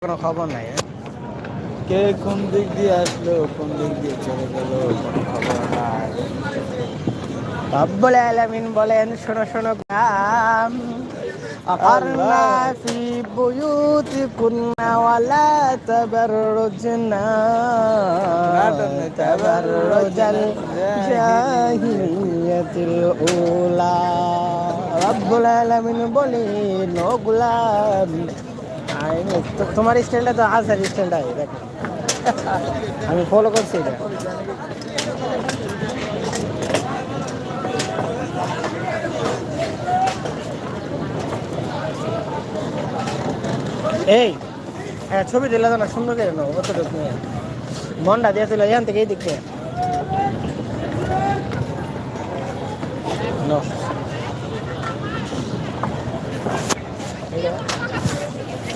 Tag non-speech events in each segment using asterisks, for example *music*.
কোনো খবর নাই হ্যাঁ? কে কোন দিক দিয়ে আসলো কোন দিক দিয়ে চলে গেল কোনো খবর নাই রব্বুল আলামিন বলেন শোনো শোনো গ্রাম أقرنا في بيوتكن ولا تبرجنا تبرج الجاهلية الأولى رب العالمين বলেন ও গোলাম আইনে তো- তোমার স্টাইলটা তো আসার স্টাইলটা দেখো। আমি ফলো করছি এটা। এই হ্যাঁ ছবি দিলে তো না, সুন্দর করে নেব কত ঢুক নিয়ে মনটা দিয়ে তুলে এখান থেকে এই দিক থেকে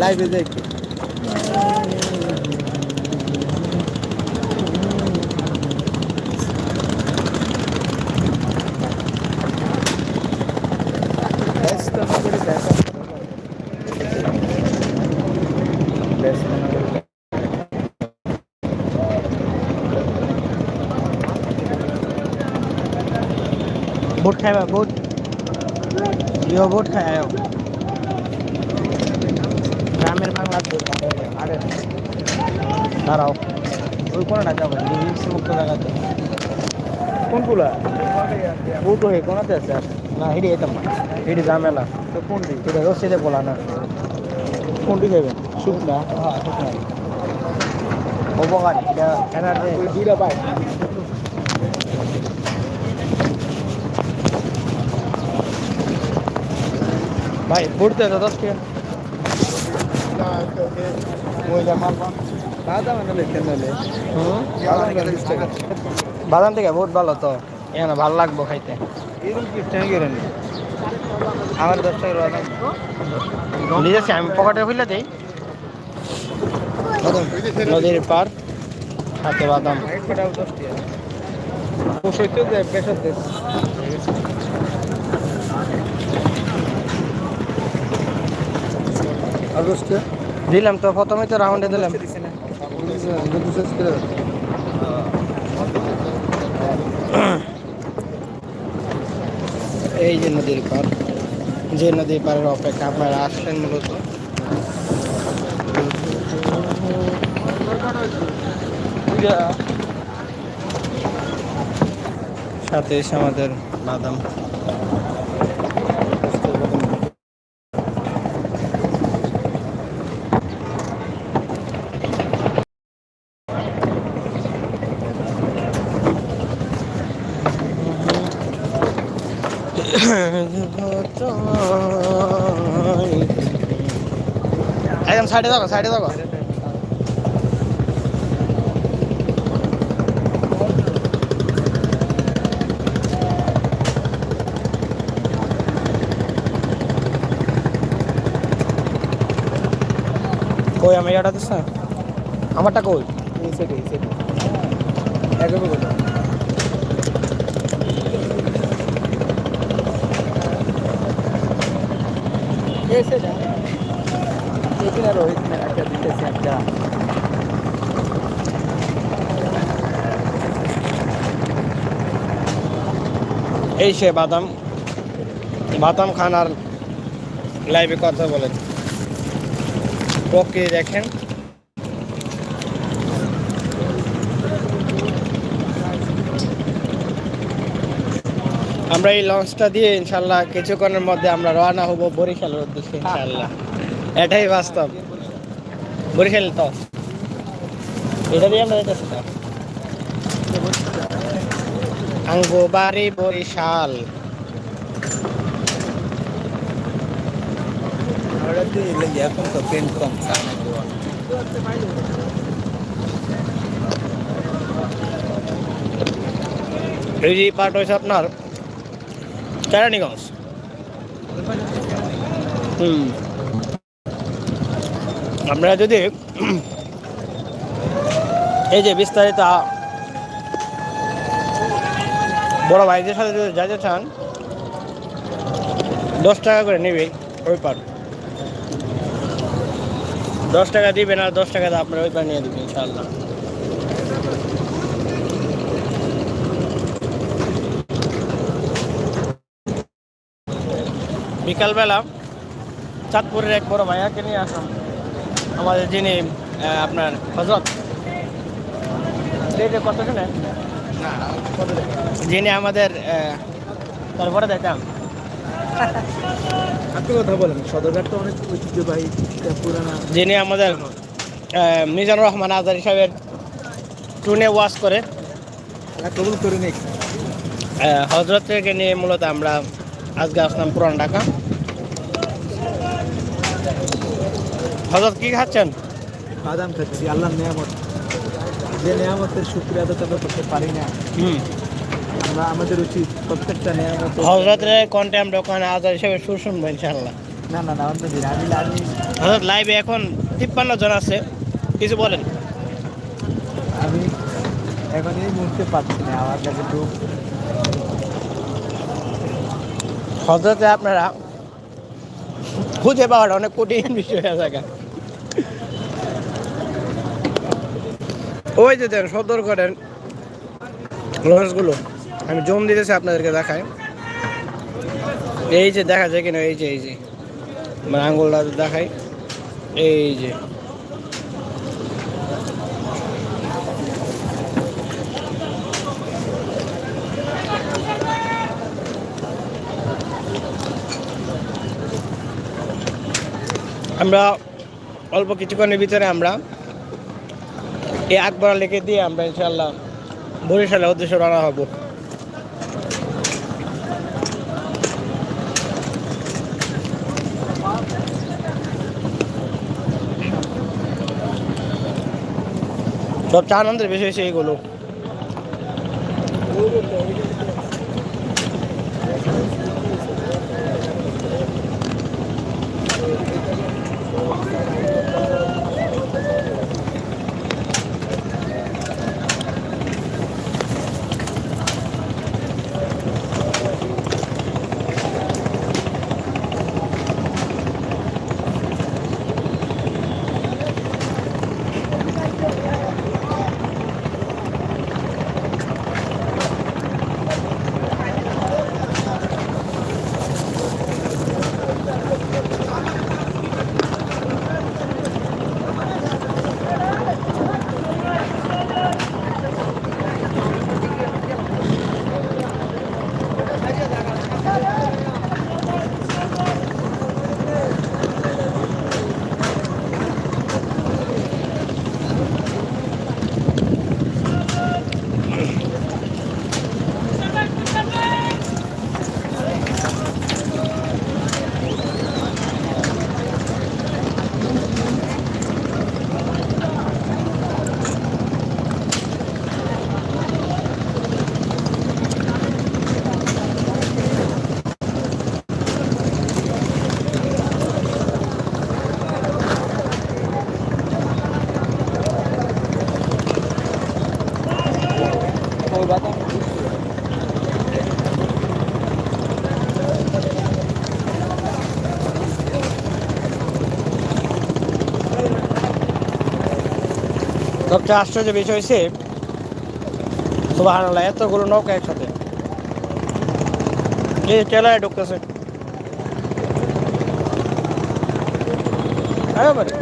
লাইভে দেখি ব্যস্ত না করে দেখা ব্যস্ত না করে দেখা। বুট খাইবা বুট ইয়ো বুট খাই আয়ো গ্রামের বাংলা আরে দাঁড়াও। ওই কোনটা যাবে রিক্স মুক্ত জায়গাতে কোনগুলা? বুট হয়ে কোনাতে আছে আর না হিডি যেতাম না। হিডি ঝামেলা। তো কোন দিক? এটা রসিদে বলা না। কোনটি খাবেন শুকনা হ্যাঁ উপকারী এটা এনার্জি। দুইটা পাই ভাই বুট দে তো দশ টাকা। বাদাম টাকা? থেকে বহুত ভালো তো। এখানে ভালো লাগবো খাইতে। টাকা আমার দশ নিজেছি আমি পকেটে খুলে দিই। নদীর পার হাতে বাদাম এক ফোটাও দশ টাকা পঁয়ষট্টি দেয় পেশার দেয় আর দশ টাকা দিলাম তো প্রথমে তো রাউন্ডে দিলাম। এই যে নদীর পার যে নদীর পাড়ের অপেক্ষা আপনারা আসছেন মূলত। সাথে এসে আমাদের বাদাম। সাইডে যাব সাইডে যাব কই, আমি এটা দিস না আমারটা কই? এই সাইডে এই সাইডে একভাবে কথা এই সাইডে রোহিত একটা দিতেছে একটা এই সে বাদাম বাদাম খান আর লাইভে কথা বলেন। ওকে দেখেন। আমরা এই লঞ্চটা দিয়ে ইনশাল্লাহ কিছুক্ষণের মধ্যে আমরা রওনা হব বরিশালের উদ্দেশ্যে, ইনশাল্লাহ। এটাই বাস্তব। বরিশাল তো। এটা দিয়ে আমরা যেতেছি তো। আঙ্গো, বাড়ি, বরিশাল। এই যে পার্ট হয়েছে আপনার। কেরানীগঞ্জ। হুম। আপনারা যদি এই যে বিস্তারিত বড় ভাইদের সাথে যদি যাইতে চান, দশ টাকা করে নেবে ওই পার। দশ টাকা দিবেন আর দশ টাকা আপনার ওই পার নিয়ে দেবেন ইনশাআল্লাহ। বিকালবেলা চাঁদপুরের এক বড় ভাইয়াকে নিয়ে আসলাম। আমাদের যিনি আপনার হজরত কত শুনে? যিনি আমাদের তারপরে দেখতাম আপনি কথা বলেন সদরঘাট তো অনেক ঐতিহ্যবাহী পুরানা। যিনি আমাদের মিজানুর রহমান আজাদ সাহেবের টুনে ওয়াশ করে। কবুল করে নিক। হজরত থেকে নিয়ে মূলত আমরা আজকে আসলাম পুরান ঢাকা। হজরত কি খাচ্ছেন? বাদাম খাচ্ছি আল্লাহর নিয়ামত। যে নিয়ামতের শুক্রিয়া আদায় করতে পারি না। হুম। আমরা আমাদের উচিত প্রত্যেকটা নিয়ামত হজরতের কন্টে আমরা ওখানে আজাদ হিসেবে সুর শুনব ইনশাল্লাহ না না না অন্য দিন আমি আমি হজরত লাইভে এখন তিপ্পান্ন জন আছে। কিছু বলেন। আমি এখন এই মুহূর্তে পাচ্ছি না আমার কাছে একটু। হজরতে আপনারা খুঁজে পাওয়াটা অনেক কঠিন বিষয় হয়ে ওই যে দেন সদর করেন লঞ্চগুলো। আমি জম দিতেছি আপনাদেরকে দেখায় এই যে দেখা যায় কিনা, এই যে এই যে। মানে আঙ্গুলটা দেখাই। এই যে। আমরা অল্প কিছুক্ষণের ভিতরে আমরা এই আকবর লিখে দিয়ে আমরা ইনশাল্লাহ বরিশালের উদ্দেশ্যে রানা হব। সবচেয়ে আনন্দের বিষয় হচ্ছে এইগুলো। সবচেয়ে আশ্চর্য বিষয় হয়েছে সুবাহ এতগুলো নৌকা একসাথে এই চেলায় ঢুকতেছে একেবারে।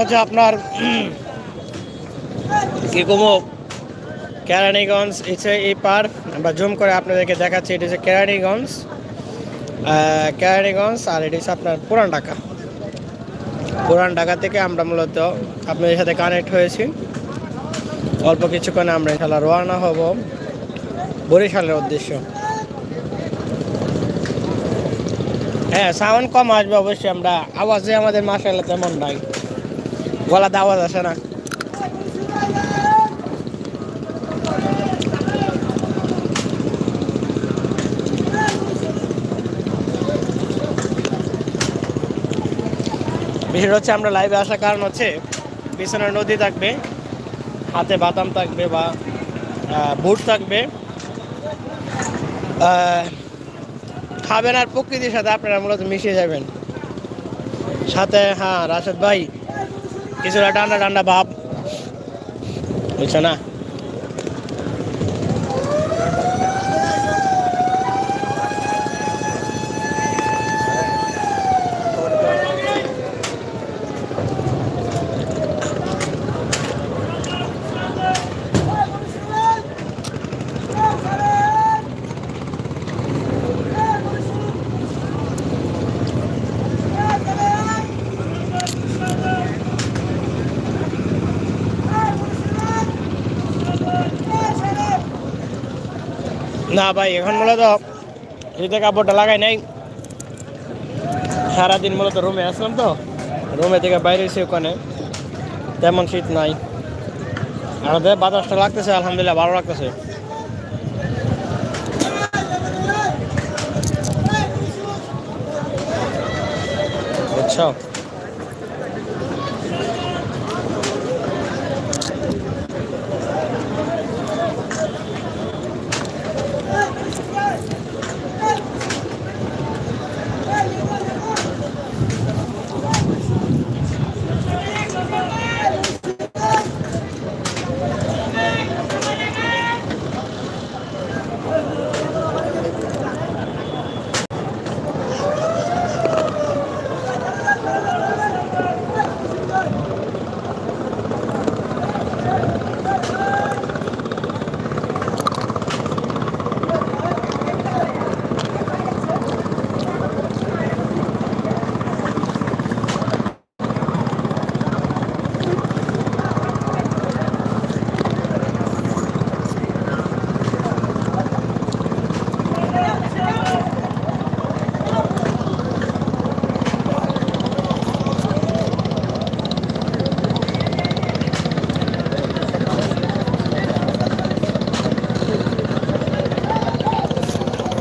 হচ্ছে আপনার কি কমো কেরানীগঞ্জ এসে এই পার, আমরা জুম করে আপনাদেরকে দেখাচ্ছি, এটা হচ্ছে কেরানীগঞ্জ কেরানীগঞ্জ, আর এটা হচ্ছে আপনার পুরান ঢাকা। পুরান ঢাকা থেকে আমরা মূলত আপনাদের সাথে কানেক্ট হয়েছি। অল্প কিছুক্ষণে আমরা ইনশাল্লাহ রওনা হব বরিশালের উদ্দেশ্য। হ্যাঁ সাউন্ড কম আসবে অবশ্যই, আমরা আওয়াজে আমাদের মাসাল্লাহ তেমন নাই। গলাতে আওয়াজ আসে না। বিষয়টা হচ্ছে আমরা লাইভে আসার কারণ হচ্ছে পিছনে নদী থাকবে, হাতে বাদাম থাকবে বা বুট থাকবে। খাবেন আর প্রকৃতির সাথে আপনারা মূলত মিশে যাবেন। সাথে হ্যাঁ রাশেদ ভাই কিছুটা ঠান্ডা ঠান্ডা ভাব বুঝছ না। না ভাই, এখন মূলত শীতের কাপড়টা লাগাই নাই। সারাদিন মূলত রুমে আসলাম তো, রুমে থেকে বাইরে এসে ওখানে। তেমন শীত নাই। আমাদের বাতাসটা লাগতেছে, আলহামদুলিল্লাহ, ভালো লাগতেছে। বুঝছ?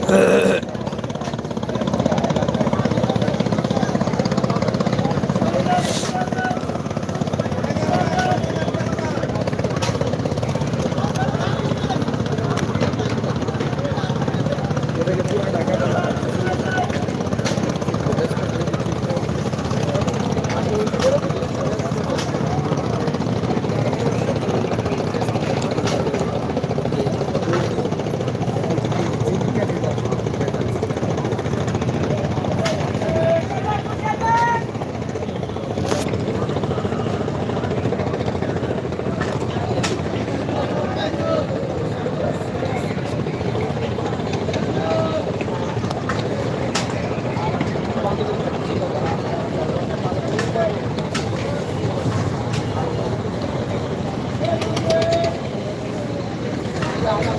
Uh... *laughs* শেষ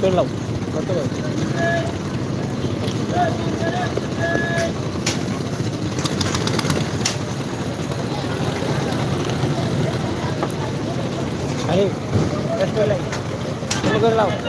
শেষ করলাম কত করে? আরে টেস্ট করে লাই শুরু করে লাও হয়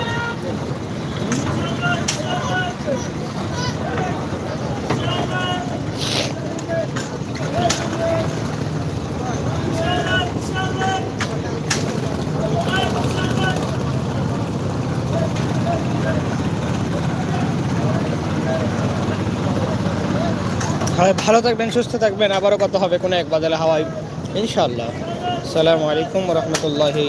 ভালো থাকবেন, সুস্থ থাকবেন। আবারও কথা হবে কোনো এক বাজারে হাওয়াই ইনশাআল্লাহ। আসসালামু আলাইকুম রহমতুল্লাহি